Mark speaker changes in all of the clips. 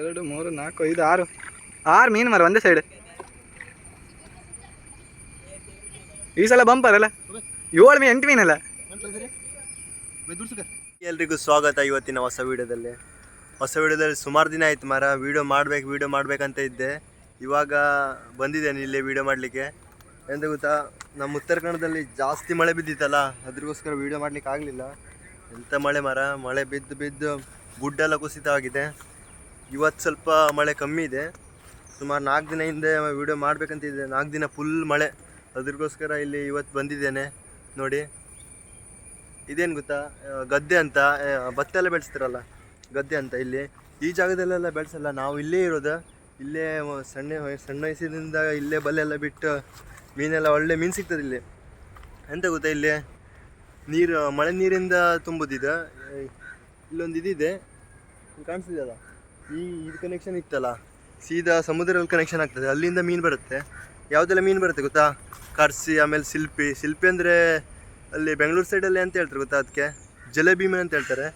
Speaker 1: ಎರಡು, ಮೂರು, ನಾಲ್ಕು, ಐದು, ಆರು. ಆರು ಮೀನು ಮರ ಒಂದೇ ಸೈಡ್ ಈ ಸಲ ಬಂಪರ್ ಅಲ್ಲ? ಏಳು ಮೀನು, ಎಂಟು ಮೀನಲ್ಲ
Speaker 2: ಎಲ್ರಿಗೂ ಸ್ವಾಗತ ಇವತ್ತಿನ ಹೊಸ ವಿಡಿಯೋದಲ್ಲಿ. ಹೊಸ ವಿಡಿಯೋದಲ್ಲಿ ಸುಮಾರು ದಿನ ಆಯ್ತು ಮರ ವಿಡಿಯೋ ಮಾಡ್ಬೇಕು, ವಿಡಿಯೋ ಮಾಡ್ಬೇಕಂತ ಇದ್ದೆ. ಇವಾಗ ಬಂದಿದ್ದೇನೆ ಇಲ್ಲಿ ವಿಡಿಯೋ ಮಾಡಲಿಕ್ಕೆ. ಎಂತ ಗೊತ್ತಾ? ನಮ್ಮ ಉತ್ತರ ಕನ್ನಡದಲ್ಲಿ ಜಾಸ್ತಿ ಮಳೆ ಬಿದ್ದಿತ್ತಲ್ಲ, ಅದ್ರಗೋಸ್ಕರ ವಿಡಿಯೋ ಮಾಡ್ಲಿಕ್ಕೆ ಆಗಲಿಲ್ಲ ಎಂಥ ಮಳೆ ಮರ ಮಳೆ ಬಿದ್ದು ಬಿದ್ದು ಗುಡ್ಡೆಲ್ಲ ಕುಸಿತವಾಗಿದೆ ಇವತ್ತು ಸ್ವಲ್ಪ ಮಳೆ ಕಮ್ಮಿ ಇದೆ. ಸುಮಾರು ನಾಲ್ಕು ದಿನ ಹಿಂದೆ ವಿಡಿಯೋ ಮಾಡಬೇಕಂತಿದ್ದೆ ಇದೆ ನಾಲ್ಕು ದಿನ ಫುಲ್ ಮಳೆ. ಅದಕ್ಕೋಸ್ಕರ ಇಲ್ಲಿ ಇವತ್ತು ಬಂದಿದ್ದೇನೆ. ನೋಡಿ. ಇದೇನು ಗೊತ್ತಾ? ಗದ್ದೆ ಅಂತ. ಭತ್ತ ಎಲ್ಲ ಬೆಳೆಸ್ತಾರಲ್ಲ, ಗದ್ದೆ ಅಂತ ಇಲ್ಲಿ. ಈ ಜಾಗದಲ್ಲೆಲ್ಲ ಬೆಳೆಸಲ್ಲ. ನಾವು ಇಲ್ಲೇ ಇರೋದು. ಇಲ್ಲೇ ಸಣ್ಣ ಸಣ್ಣ ವಯಸ್ಸಿನಿಂದ ಇಲ್ಲೇ ಬಲೆ ಎಲ್ಲ ಬಿಟ್ಟು ಮೀನೆಲ್ಲ ಒಳ್ಳೆ ಮೀನು ಸಿಗ್ತದೆ ಇಲ್ಲಿ. ಎಂತ ಗೊತ್ತಾ ಇಲ್ಲಿ? ನೀರು, ಮಳೆ ನೀರಿಂದ ತುಂಬುದಿದೆ ಇಲ್ಲೊಂದು ಇದಿದೆ. ಕಾಣಿಸ್ತಿದೆ ಕಾಣಿಸ್ತಿದೆಯಲ್ಲ? ಈ ಇದು ಕನೆಕ್ಷನ್ ಇತ್ತಲ್ಲ ಸೀದಾ ಸಮುದ್ರಲ್ಲಿ ಕನೆಕ್ಷನ್ ಆಗ್ತದೆ. ಅಲ್ಲಿಂದ ಮೀನು ಬರುತ್ತೆ. ಯಾವುದೆಲ್ಲ ಮೀನು ಬರುತ್ತೆ ಗೊತ್ತಾ? ಕರ್ಸಿ ಆಮೇಲೆ ಶಿಲ್ಪಿ ಶಿಲ್ಪಿ ಅಂದರೆ ಅಲ್ಲಿ ಬೆಂಗಳೂರು ಸೈಡಲ್ಲಿ ಅಂತ ಹೇಳ್ತಾರೆ ಗೊತ್ತಾ ಅದಕ್ಕೆ? ಜಲೇಬಿ ಮೀನು ಅಂತ ಹೇಳ್ತಾರೆ.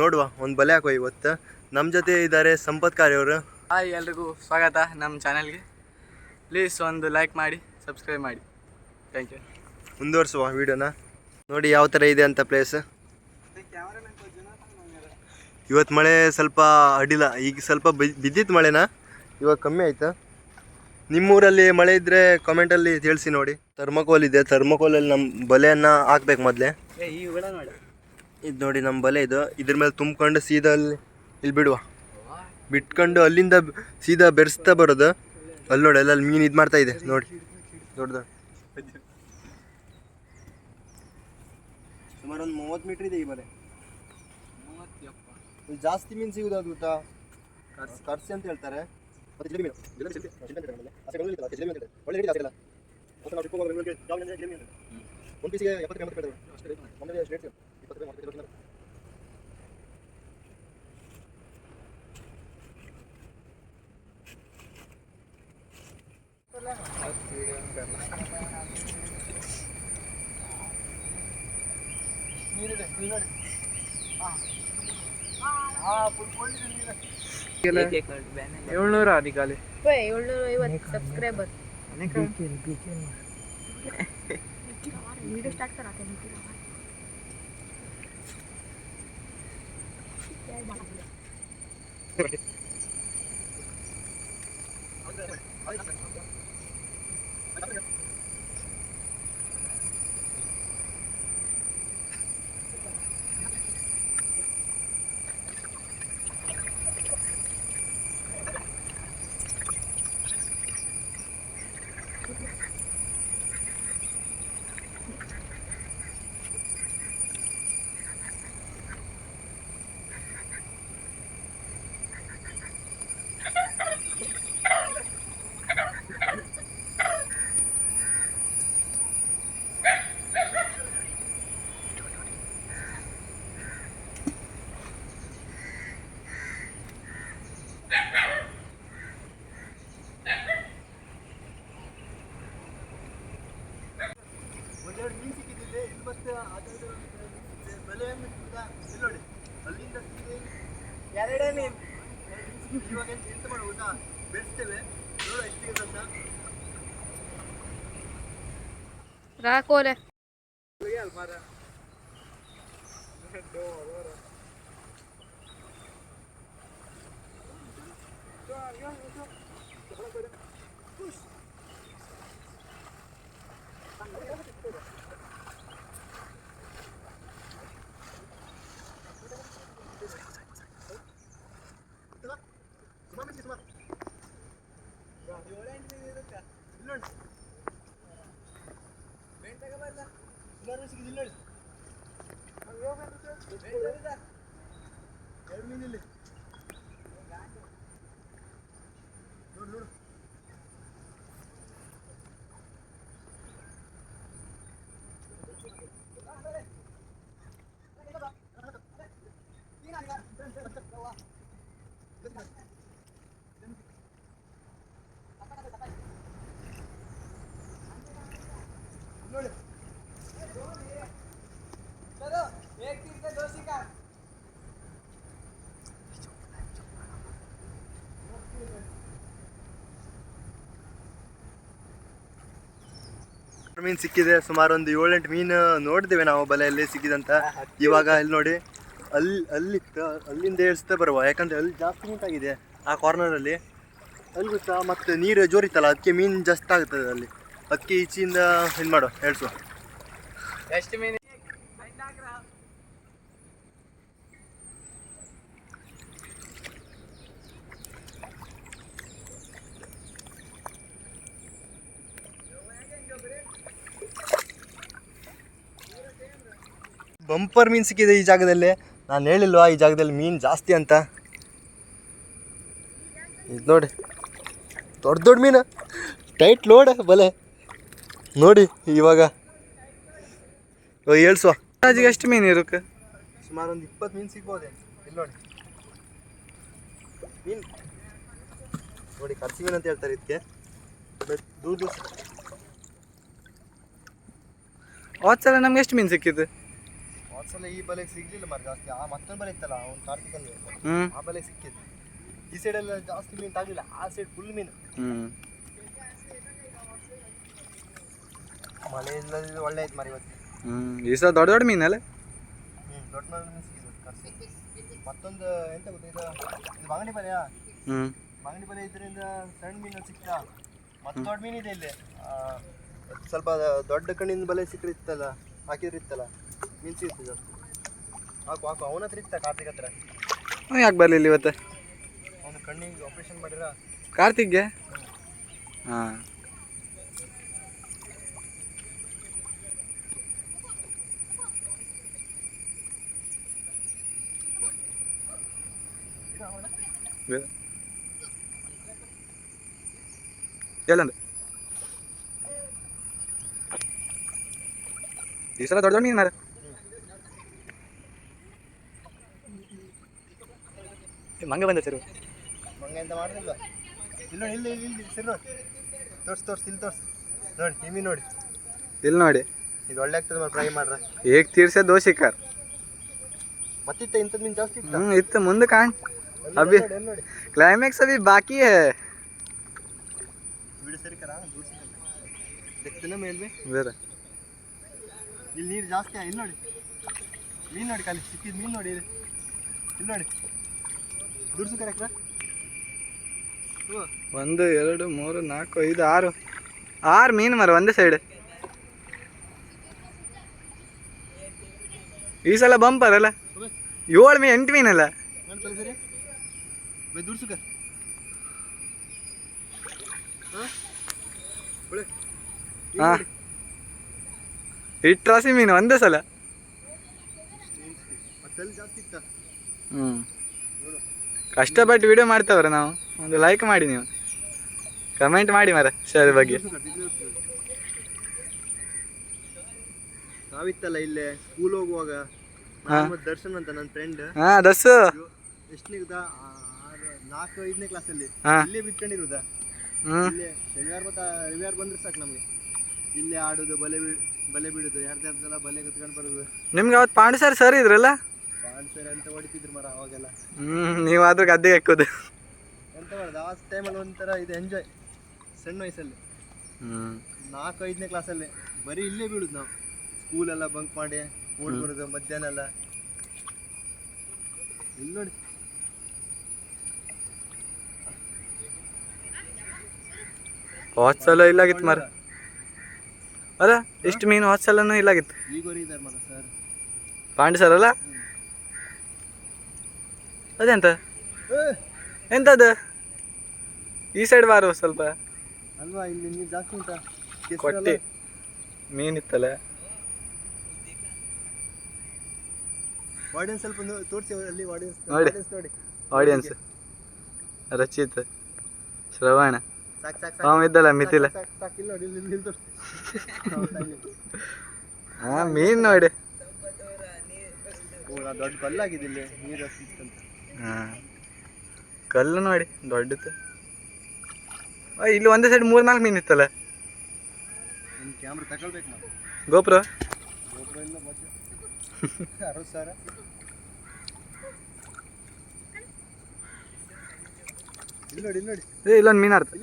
Speaker 2: ನೋಡುವ ಒಂದು ಬಲೆ ಹಾಕುವ ಇವತ್ತು. ನಮ್ಮ ಜೊತೆ ಇದ್ದಾರೆ ಸಂಪತ್ ಅವರು.
Speaker 1: ಹಾಯ್ ಎಲ್ರಿಗೂ ಸ್ವಾಗತ ನಮ್ಮ ಚಾನಲ್ಗೆ. ಪ್ಲೀಸ್ ಒಂದು ಲೈಕ್ ಮಾಡಿ ಸಬ್ಸ್ಕ್ರೈಬ್ ಮಾಡಿ. Thank you.
Speaker 2: ಮುಂದುವರ್ಸುವ ವಿಡಿಯೋನ. ನೋಡಿ ಯಾವ ಥರ ಇದೆ ಅಂತ ಪ್ಲೇಸ್ ಇವತ್ತು ಮಳೆ ಸ್ವಲ್ಪ ಅಡಿಲ್ಲ ಈಗ ಸ್ವಲ್ಪ ಬಿದ್ದಿತ್ತು ಮಳೆನಾ? ಇವಾಗ ಕಮ್ಮಿ ಆಯಿತಾ? ನಿಮ್ಮೂರಲ್ಲಿ ಮಳೆ ಇದ್ದರೆ ಕಾಮೆಂಟಲ್ಲಿ ತಿಳಿಸಿ ನೋಡಿ. ಥರ್ಮಕೋಲ್ ಇದೆ. ಥರ್ಮಕೋಲಲ್ಲಿ ನಮ್ಮ ಬಲೆಯನ್ನು ಹಾಕ್ಬೇಕು ಮೊದಲೇ. ಇದು ನೋಡಿ ನಮ್ಮ ಬಲೆ ಇದು. ಇದ್ರ ಮೇಲೆ ತುಂಬ್ಕೊಂಡು ಸೀದಾ ಅಲ್ಲಿ ಇಲ್ಲಿ ಬಿಡುವ. ಬಿಟ್ಕೊಂಡು ಅಲ್ಲಿಂದ ಸೀದಾ ಬೆರೆಸ್ತಾ ಬರೋದು. ಅಲ್ಲಿ ನೋಡಿ ಅಲ್ಲಲ್ಲಿ ಮೀನು ಇದು ಮಾಡ್ತಾ ಇದೆ. ನೋಡಿ. ದೊಡ್ಡದು. ಸುಮಾರು ಒಂದು ಮೂವತ್ತು ಮೀಟ್ರ್ ಇದೆ ಈ ಬಲೆ. ಜಾಸ್ತಿ ಮೀನು ಸಿಗುದು ಅದು ಗೊತ್ತಾ ಕರ್ಸಿ ಅಂತ ಹೇಳ್ತಾರೆ. ಮತ್ತೆ ಒಳ್ಳೆ ಜಾಸ್ತಿ ಎಪ್ಪತ್ತು ಎಂಬತ್ತು ರೇಟ್. ಇಪ್ಪತ್ತು ಮೂವತ್ತು ರೂಪಾಯಿ
Speaker 1: ಏಳ್ನೂರ ಅಧಿಕಾಲಿ
Speaker 3: ಏಳ್ನೂರ ಐವತ್ತು ಸಬ್ಸ್ಕ್ರೈಬರ್ ವಿಡಿಯೋ ಸ್ಟಾರ್ಟ್ करा
Speaker 2: ಒಂದೆರಡು ಅಲ್ಲಿಂದ ಸೀದೆ
Speaker 1: ಎರಡೇ ಮೀನು
Speaker 2: ಎರಡು ಮೀನು ಸಿಕ್ಕಿದೆ. ಇವಾಗ ಎಂತ ಎಂತ ಮಾಡುವ ಗೊತ್ತಾ ಬೆಳೆಸ್ತೇವೆ ನೋಡುವ ಎಷ್ಟಿದೆ ಅಂತ
Speaker 3: ರಾಕೋಲೆ
Speaker 2: ಸುಮಾರು ಮೀನು ಸುಮಾರು ಇಲ್ಲಿ ನೋಡಿ ಸುಮಾರು ಮೀನು ಸಿಕ್ಕಿದೆ ಇಲ್ಲಿ ನೋಡಿ ಎರಡು ಮೀನು ಇಲ್ಲಿ ನೋಡು ನೋಡು ನೋಡಿ ಮೀನು ಸಿಕ್ಕಿದೆ. ಸುಮಾರು ಒಂದು ಏಳೆಂಟು ಮೀನು ನೋಡಿದ್ದೇವೆ ನಾವು ಬಲೆಯಲ್ಲಿ ಸಿಕ್ಕಿದಂತ. ಇವಾಗ ಇಲ್ಲಿ ನೋಡಿ ಅಲ್ಲಿ ಅಲ್ಲಿ ಅಲ್ಲಿಂದ ಏರ್ಸ್ತ ಬರುವ. ಯಾಕಂದ್ರೆ ಅಲ್ಲಿ ಜಾಸ್ತಿ ನೀಟಾಗಿದೆ ಆ ಕಾರ್ನರಲ್ಲಿ ಅಲ್ಲಿ. ಗೊತ್ತಾ ಮತ್ತೆ ನೀರು ಜೋರಿತ್ತಲ್ಲ ಅದಕ್ಕೆ ಮೀನು ಜಾಸ್ತಿ ಆಗುತ್ತದೆ ಅಲ್ಲಿ. ಅದಕ್ಕೆ ಈಚೆಯಿಂದ ಇದು ಮಾಡು ಹೇಳ್ಸು
Speaker 1: ಎಷ್ಟು ಮೀನು.
Speaker 2: ಬಂಪರ್ ಮೀನು ಸಿಕ್ಕಿದೆ ಈ ಜಾಗದಲ್ಲಿ. ನಾನು ಹೇಳಿಲ್ವಾ ಈ ಜಾಗದಲ್ಲಿ ಮೀನು ಜಾಸ್ತಿ ಅಂತ? ಇದು ನೋಡಿ. ದೊಡ್ಡ ದೊಡ್ಡ ಮೀನು. ಟೈಟ್ ಲೋಡ್ ಬಲೆ. ನೋಡಿ ಇವಾಗ. ಓ ಹೇಳ್ಸುವ
Speaker 1: ಅಂದಾಜಿಗೆ ಎಷ್ಟು ಮೀನು ಇರೋಕೆ
Speaker 2: ಸುಮಾರು ಒಂದು ಇಪ್ಪತ್ತು ಮೀನು ಸಿಗ್ಬೋದೆ? ಇಲ್ಲಿ ನೋಡಿ. ಮೀನು. ನೋಡಿ ಕರ್ಸಿ ಮೀನು ಅಂತ ಹೇಳ್ತಾರೆ ಇದಕ್ಕೆ ದೂರ ದೂರ
Speaker 1: ಹೋದ ಸಲ ನಮ್ಗೆ ಎಷ್ಟು ಮೀನು ಸಿಕ್ಕಿದ್ದು?
Speaker 2: ಒಂದ್ಸಲ ಈ ಬಲೆಗೆ ಸಿಗ್ಲಿಲ್ಲ ಮಾರ್ರೆ ಜಾಸ್ತಿ. ಆ ಮತ್ತೊಂದು ಬಲೆ ಇತ್ತಲ್ಲ ಅವ್ನು ಕಾರ್ತಿಕಲ್ಲಿ. ಆ ಬಲೆ ಸಿಕ್ಕಿದ್ದು. ಈ ಸೈಡೆಲ್ಲ ಜಾಸ್ತಿ ಮೀನು ತಾಗಲಿಲ್ಲ ಆ ಸೈಡ್ ಫುಲ್ ಮೀನು.
Speaker 1: ಹ್ಮ್.
Speaker 2: ಮಳೆ ಇಲ್ಲದಿದ್ರೆ ಒಳ್ಳೆ ಆಯ್ತು ಮಾರಿ ಇವತ್ತು.
Speaker 1: ಹ್ಞೂ ಈ ಸಲ ದೊಡ್ಡ ದೊಡ್ಡ ಮೀನಲ್ಲ
Speaker 2: ಹ್ಞೂ ದೊಡ್ಡ ಮೀನು ಸಿಕ್ಕಿದ್ದು ಕರ್ಸಿ ಮತ್ತೊಂದು ಎಂತ ಗೊತ್ತಾ ಇದು? ಬಾಂಗಡಿ ಬಲೆಯಾ?
Speaker 1: ಹ್ಞೂ
Speaker 2: ಬಾಂಗಡಿ ಬಲೆ ಇದರಿಂದ ಸಣ್ಣ ಮೀನು ಸಿಕ್ತಾ? ಮತ್ತೆ ದೊಡ್ಡ ಮೀನಿದೆ ಇಲ್ಲಿ. ಆ, ಸ್ವಲ್ಪ ದೊಡ್ಡ ಕಣ್ಣಿನ ಬಲೆ ಸಿಕ್ಕಿರ್ತಲ್ಲ ಹಾಕಿದ್ರೆ ಜಾಸ್ತಿ. ಹಾಕು ಹಾಕು. ಅವನ ಹತ್ರ ಇತ್ತ ಕಾರ್ತಿಕ್ ಹತ್ರ.
Speaker 1: ಅವ್ನು ಯಾಕೆ ಬರಲಿಲ್ಲ ಇವತ್ತೆ?
Speaker 2: ಅವನು ಕಣ್ಣಿಗೆ ಆಪ್ರೇಷನ್ ಮಾಡಿರ
Speaker 1: ಕಾರ್ತಿಕ್ಗೆ? ಹಾಂ. ಎಲ್ಲಂದ? ಈ ಸಲ ದೊಡ್ಡ ದೊಡ್ಡ ಮೀನು ಮಂಗ ಬಂದ ಸರ್.
Speaker 2: ಮಂಗ ಎಂತ ಮಾಡಿಲ್ಲ ಇಲ್ಲ ಇಲ್ಲ ಇಲ್ಲ ಇಲ್ಲ ಸರ್ ನೋಡಿ. ತೋರ್ಸಿ ತೋರ್ಸಿ ಇಲ್ಲಿ ತೋರ್ಸಿ. ನೋಡಿ ಟಿವಿ ನೋಡಿ.
Speaker 1: ಇಲ್ಲಿ ನೋಡಿ.
Speaker 2: ಇದು ಒಳ್ಳೆ ಆಗ್ತದೆ ಮಾಡಿ ಟ್ರೈ ಮಾಡ್ರ.
Speaker 1: ಹೇಗೆ ತೀರ್ಸ ದೋಸೆ ಕಾರ್?
Speaker 2: ಮತ್ತಿತ್ತ ಇಂಥದ್ದು ನಿನ್ ಜಾಸ್ತಿ
Speaker 1: ಹ್ಞೂ ಇತ್ತು ಮುಂದೆ ಕಾಣ್.
Speaker 2: ನೋಡಿ
Speaker 1: ಕ್ಲೈಮ್ಯಾಕ್ಸ್ ಅಭಿ ಬಾಕಿ
Speaker 2: ಬಿಡು ಸರಿ ಕರ ದೋಸೆ ಮೇಲ್ವೆ
Speaker 1: ಬೇರೆ.
Speaker 2: ಇಲ್ಲಿ ನೀರು ಜಾಸ್ತಿ ಇಲ್ಲಿ ನೋಡಿ. ಮೀನು ನೋಡಿ ಖಾಲಿ ಸಿಕ್ಕಿದ ಮೀನು ನೋಡಿ ಇಲ್ಲಿ ನೋಡಿ. ದುಡ್ಸು
Speaker 1: ಒಂದು ಎರಡು ಮೂರು ನಾಲ್ಕು ಐದು ಆರು. ಆರು ಮೀನು ಮರ ಒಂದೇ ಸೈಡ್ ಈ ಸಲ ಬಂಪರ್ ಅಲ್ಲ? ಏಳು ಮೀನು ಎಂಟು ಮೀನಲ್ಲ?
Speaker 2: ಹಾಂ? ಒಳ್ಳೆ.
Speaker 1: ಹಾ. ಇಟ್ಟು ರಾಸಿ ಮೀನು ಒಂದೇ ಸಲ.
Speaker 2: ಹ್ಮ್.
Speaker 1: ಹ್ಞೂ ಕಷ್ಟಪಟ್ಟು ವಿಡಿಯೋ ಮಾಡ್ತಾವ್ರೆ ನಾವು. ಒಂದು ಲೈಕ್ ಮಾಡಿ ನೀವು. ಕಮೆಂಟ್ ಮಾಡಿ ಮರ ಸರಿ ಬಗ್ಗೆ.
Speaker 2: ನಾವಿತ್ತಲ್ಲ ಇಲ್ಲೇ ಸ್ಕೂಲ್ ಹೋಗುವಾಗ ದರ್ಶನ್ ಅಂತ ನನ್ನ ಫ್ರೆಂಡ್
Speaker 1: ಹಾ ದಸ್ಸು.
Speaker 2: ಎಷ್ಟನೇ ಗೊತ್ತಾ ಆ, ಆರು ನಾಲ್ಕು ಐದನೇ ಕ್ಲಾಸಲ್ಲಿ. ಇಲ್ಲೇ ಬಿಟ್ಕೊಂಡಿರೋದಾ? ಇಲ್ಲೇ ಶನಿವಾರ ಮತ್ತು ರವಿವಾರ ಬಂದ್ರೆ ಸಾಕು ನಮಗೆ. ಇಲ್ಲೇ ಆಡೋದು ಬಲೆ ಬಲೆ ಬಿಡೋದು ಯಾರ್ದಾರ್ದೆಲ್ಲ ಬಲೆ ಕತ್ಕೊಂಡು ಬರೋದು.
Speaker 1: ನಿಮ್ಗೆ ಅವತ್ತು ಪಾಂಡು ಸರ್ ಸರ್ ಇದ್ರಲ್ಲ?
Speaker 2: ಪಾನ್ಸರ್ ಅಂತ ಹೊಡಿತಿದ್ರು ಮರ ಅವಾಗೆಲ್ಲ.
Speaker 1: ಹ್ಮ್ ನೀವು ಆದ್ರೂ ಗದ್ದೆಗೆ ಹಾಕೋದು.
Speaker 2: ಎಂತ ಮಾಡೋದು? ಆ ಟೈಮಲ್ಲಿ ಒಂಥರ ಇದು ಎಂಜಾಯ್ ಸಣ್ಣ ವಯಸ್ಸಲ್ಲಿ.
Speaker 1: ಹ್ಮ್.
Speaker 2: ನಾಲ್ಕು ಐದನೇ ಕ್ಲಾಸಲ್ಲಿ ಬರೀ ಇಲ್ಲೇ ಬೀಳುದು ನಾವು. ಸ್ಕೂಲೆಲ್ಲ ಬಂಕ್ ಮಾಡಿ ಓಡಿ ಬರೋದು ಮಧ್ಯಾಹ್ನ ಎಲ್ಲ. ಇಲ್ಲಿ ನೋಡಿ.
Speaker 1: ಹೋದ ಸಲ ಇಲ್ಲಾಗಿತ್ತು ಮರ ಅಲ್ಲ ಎಷ್ಟು ಮೀನು ಹೋದ ಸಲನೂ ಇಲ್ಲಾಗಿತ್ತು
Speaker 2: ಈಗ ಇದ್ದಾರೆ ಮರ ಸರ್
Speaker 1: ಪಾಂಡು ಸರ್ ಅಲ್ಲ? ಅದೆಂತ? ಎಂತದು? ಈ ಸೈಡ್ ಬಾರು ಸ್ವಲ್ಪ.
Speaker 2: ಅಲ್ವಾ ಇಲ್ಲಿ ನೀರು ಜಾಸ್ತಿ ಉಂಟಾ?
Speaker 1: ಕೊಟ್ಟಿ. ಮೀನಿತ್ತಲ್ಲ.
Speaker 2: ಆಡಿಯನ್ಸ್ ಸ್ವಲ್ಪ ತೋರಿಸಿ ಅಲ್ಲಿ ಆಡಿಯನ್ಸ್
Speaker 1: ನೋಡಿ.
Speaker 2: ನೋಡಿ.
Speaker 1: ಆಡಿಯನ್ಸ್ ರಚಿತ್ ಶ್ರವಣ. ಅವ ಇದ್ದಲ್ಲ
Speaker 2: ತೋರ್ಸಿ
Speaker 1: ಹಾ ಮೀನ್ ನೋಡಿ.
Speaker 2: ದೊಡ್ಡ ಕಲ್ಲಾಗಿದೆ ಇಲ್ಲಿ ನೀರು ಇತ್ತಂತ
Speaker 1: ಹಾ. ಕಲ್ಲು ನೋಡಿ ದೊಡ್ಡದು. ಇಲ್ಲಿ ಒಂದೇ ಸೈಡ್ ಮೂರ್ ನಾಲ್ಕು ಮೀನ್ ಇತ್ತಲ್ಲ? ಗೋಪುರ? ಇಲ್ಲೊಂದು ಮೀನ್ ಆಡ್ತು.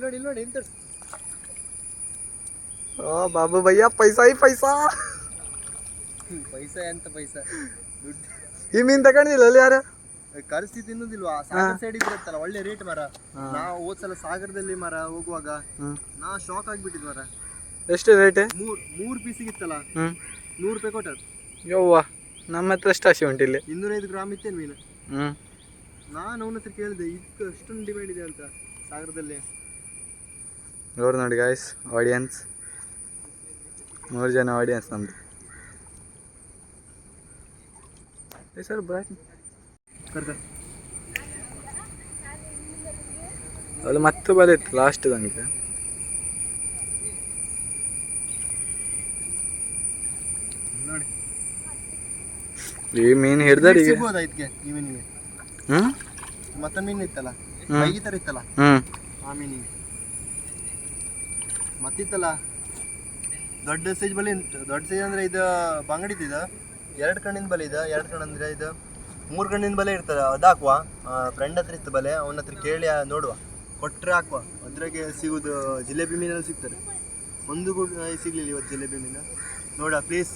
Speaker 1: ಓ ಬಾಬು ಭಯ್ಯ ಪೈಸಾ ಈ ಪೈಸಾ.
Speaker 2: ಪೈಸಾ ಎಂತ ಪೈಸಾ?
Speaker 1: ಈ ಮೀನ್ ತಗೊಂಡಿಲ್ಲ ಅಲ್ಲಿ ಯಾರು?
Speaker 2: ಕರ್ಸಿ ತಿನ್ನುದಿಲ್ವಾ ಸಾಗರ್ ಸೈಡ್ ಇದ್ರತ್ತಲ್ಲ ಒಳ್ಳೆ ರೇಟ್ ಮರ. ನಾವು ಹೋದ್ ಸಲ ಸಾಗರದಲ್ಲಿ ಮರ ಹೋಗುವಾಗ ನಾ ಶಾಕ್ ಆಗ್ಬಿಟ್ಟಿದ್ ಮರ.
Speaker 1: ಎಷ್ಟು ರೇಟ್
Speaker 2: ಮೂರ್ ಮೂರ್ ಪೀಸಿಗೆ ಇತ್ತಲ್ಲ ನೂರು ರೂಪಾಯಿ ಕೊಟ್ಟದ್ದು.
Speaker 1: ಯವ್ವ ನಮ್ಮ ಹತ್ರ ಎಷ್ಟು ಆಸೆ ಉಂಟು ಇಲ್ಲಿ.
Speaker 2: ಇನ್ನೂರೈದು ಗ್ರಾಮ್ ಇತ್ತೇನು ಮೀನು? ನಾನು ಅವನ ಹತ್ರ ಕೇಳಿದೆ ಇದಕ್ಕೆ ಅಷ್ಟೊಂದು ಡಿಮ್ಯಾಂಡ್ ಇದೆ ಅಂತ ಸಾಗರದಲ್ಲಿ.
Speaker 1: ನೋಡು ನೋಡಿ ಗಾಯ್ಸ್ ಆಡಿಯನ್ಸ್ ಮೂರು ಜನ ಆಡಿಯನ್ಸ್ ನಮ್ಮದು ಸರ್ ಬ್ರಾಟ್ ಅದು ಮತ್ತೆ ಬಲಿತ್ತು ಲಾಸ್ಟ್
Speaker 2: ನೋಡಿ.
Speaker 1: ಈ ಮೀನ್ ಹಿಡ್ದಾರ ಈಗ.
Speaker 2: ಸಿಗ್ಬೋದಾ ಇದಕ್ಕೆ ಈ ಮೀನಿಗೆ
Speaker 1: ಹ್ಞೂ
Speaker 2: ಮತ್ತೊಂದು ಮೀನು ಇತ್ತಲ್ಲ?
Speaker 1: ಹ್ಮ್.
Speaker 2: ಈ ಥರ ಇತ್ತಲ್ಲ? ಆ ಮೀನಿಗೆ. ಮತ್ತಿತ್ತಲ್ಲ? ದೊಡ್ಡ ಸೈಜ್ ಬಲಿ ದೊಡ್ಡ ಸೈಜ್ ಅಂದ್ರೆ ಇದು ಬಂಗಡಿ ಇದು ಎರಡು ಕಣ್ಣಿನ ಬಲಿ ಇದು ಎರಡು ಕಣ್ಣು ಅಂದ್ರೆ ಇದು ಮೂರು ಗಂಡಿನ ಬಲೆ ಇರ್ತದೆ, ಅದು ಫ್ರೆಂಡ್ ಹತ್ರ ಇತ್ತು ಬಲೆ, ಅವನ ಹತ್ರ ಕೇಳಿ ನೋಡುವ. ಕೊಟ್ಟರೆ ಹಾಕುವ. ಅದ್ರಾಗೆ ಸಿಗುದು ಜಿಲೇಬಿ ಮೀನೆಲ್ಲ ಸಿಗ್ತಾರೆ ಒಂದು ಕೂಡ ಸಿಗ್ಲಿಲ್ಲ ಇವತ್ತು ಜಿಲೇಬಿ ಮೀನು. ನೋಡುವ ಪ್ಲೀಸ್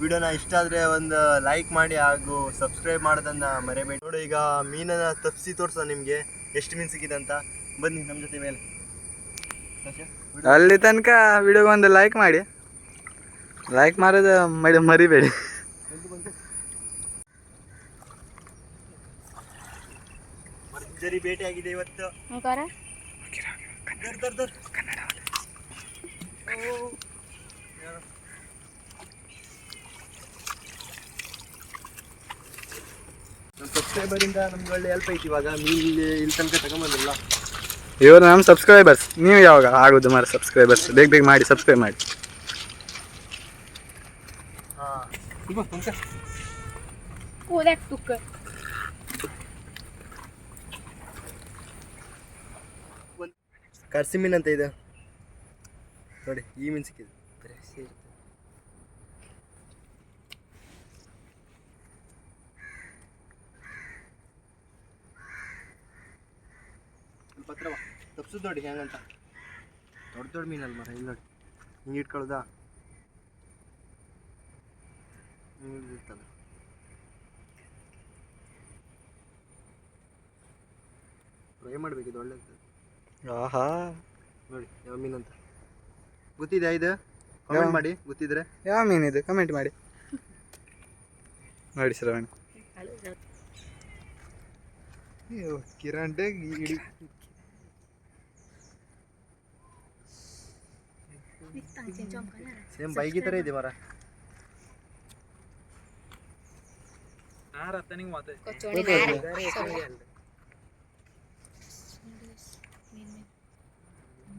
Speaker 2: ವಿಡಿಯೋನ ಇಷ್ಟ ಆದರೆ ಒಂದು ಲೈಕ್ ಮಾಡಿ ಹಾಗೂ ಸಬ್ಸ್ಕ್ರೈಬ್ ಮಾಡೋದನ್ನ ಮರೆಯಬೇಡಿ ನೋಡು, ಈಗ ಮೀನನ್ನು ತಪ್ಪಿಸಿ ತೋರ್ಸ ನಿಮಗೆ. ಎಷ್ಟು ಮೀನು ಸಿಕ್ಕಿದೆ ಅಂತ. ಬನ್ನಿ ನಮ್ಮ ಜೊತೆ ಮೇಲೆ?
Speaker 1: ಅಲ್ಲಿ ತನಕ ವಿಡಿಯೋಗೆ ಒಂದು ಲೈಕ್ ಮಾಡಿ. ಲೈಕ್ ಮಾಡೋದು ಮಡಿ ಮರಿಬೇಡಿ.
Speaker 2: ಭರ್ಜರಿ ಭೇಟಿ ಆಗಿದೆ ಇವತ್ತು
Speaker 3: ಅಂಕಾರ
Speaker 2: ದರ್, ದರ್, ದರ್. ನಮ್ಮ ಸಬ್ಸ್ಕ್ರೈಬರಿಂದ ನಮ್ಗೆ ಒಳ್ಳೆ ಹೆಲ್ಪ್ ಐತಿ ಇವಾಗ. ಮೀನು ಇಲ್ಲಿ ತನಕ ತಗೊಂಬಂದಿಲ್ಲ.
Speaker 1: ಇವರು ನಮ್ಮ ಸಬ್ಸ್ಕ್ರೈಬರ್ಸ್ ನೀವು ಯಾವಾಗ ಆಗೋದು ಮಾರ ಸಬ್ಸ್ಕ್ರೈಬರ್ಸ್ ಬೇಗ ಬೇಗ ಮಾಡಿ ಸಬ್ಸ್ಕ್ರೈಬ್ ಮಾಡಿ.
Speaker 2: ಹಾಂ.
Speaker 3: ತುಕ್ಕ
Speaker 2: ಕರ್ಸಿ ಮೀನು ಅಂತ ಇದೆ. ನೋಡಿ, ಈ ಮೀನು ಸಿಕ್ಕಿದೆ. ಬಾ. ತಪ್ಸುದು ನೋಡಿ ಹೆಂಗಂತ. ದೊಡ್ಡ ದೊಡ್ಡ ಮೀನಲ್ಲ ಮರ ಇಲ್ಲಿ ನೋಡಿ. ಹಿಂಗೆ ಇಟ್ಕೊಳ್ಳೋದಾ? ಇರ್ತಲ್ಲ ಫ್ರೈ ಮಾಡಬೇಕಿದು ಒಳ್ಳೆದು.
Speaker 1: ಆಹಾ.
Speaker 2: ನೋಡಿ ಯಾವ ಅಂತ. ಗೊತ್ತಿದೆ ಇದು? ಕಮೆಂಟ್ ಮಾಡಿ ಗೊತ್ತಿದ್ರೆ.
Speaker 1: ಯಾವ ಇದು? ಕಮೆಂಟ್ ಮಾಡಿ. ನೋಡಿ ಶ್ರವಣ್.
Speaker 2: ಕಿರಣ್ ಇಡಿ ಸೇಮ್ ಬೈಗಿ ಥರ ಇದೆ ಮರ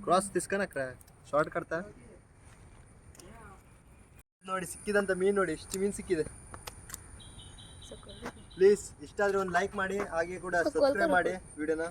Speaker 2: ಕ್ರಾಸ್ ತಿಸ್ಕನಕ್ರ? ಶಾರ್ಟ್ ಕಟ್ತಾ? ನೋಡಿ ಸಿಕ್ಕಿದಂತ ಮೀನ್ ನೋಡಿ ಎಷ್ಟು ಮೀನ್ ಸಿಕ್ಕಿದೆ. ಪ್ಲೀಸ್ ಇಷ್ಟಾದ್ರೆ ಒಂದು ಲೈಕ್ ಮಾಡಿ ಹಾಗೆ ಕೂಡ ಸಬ್ಸ್ಕ್ರೈಬ್ ಮಾಡಿ ವಿಡಿಯೋನ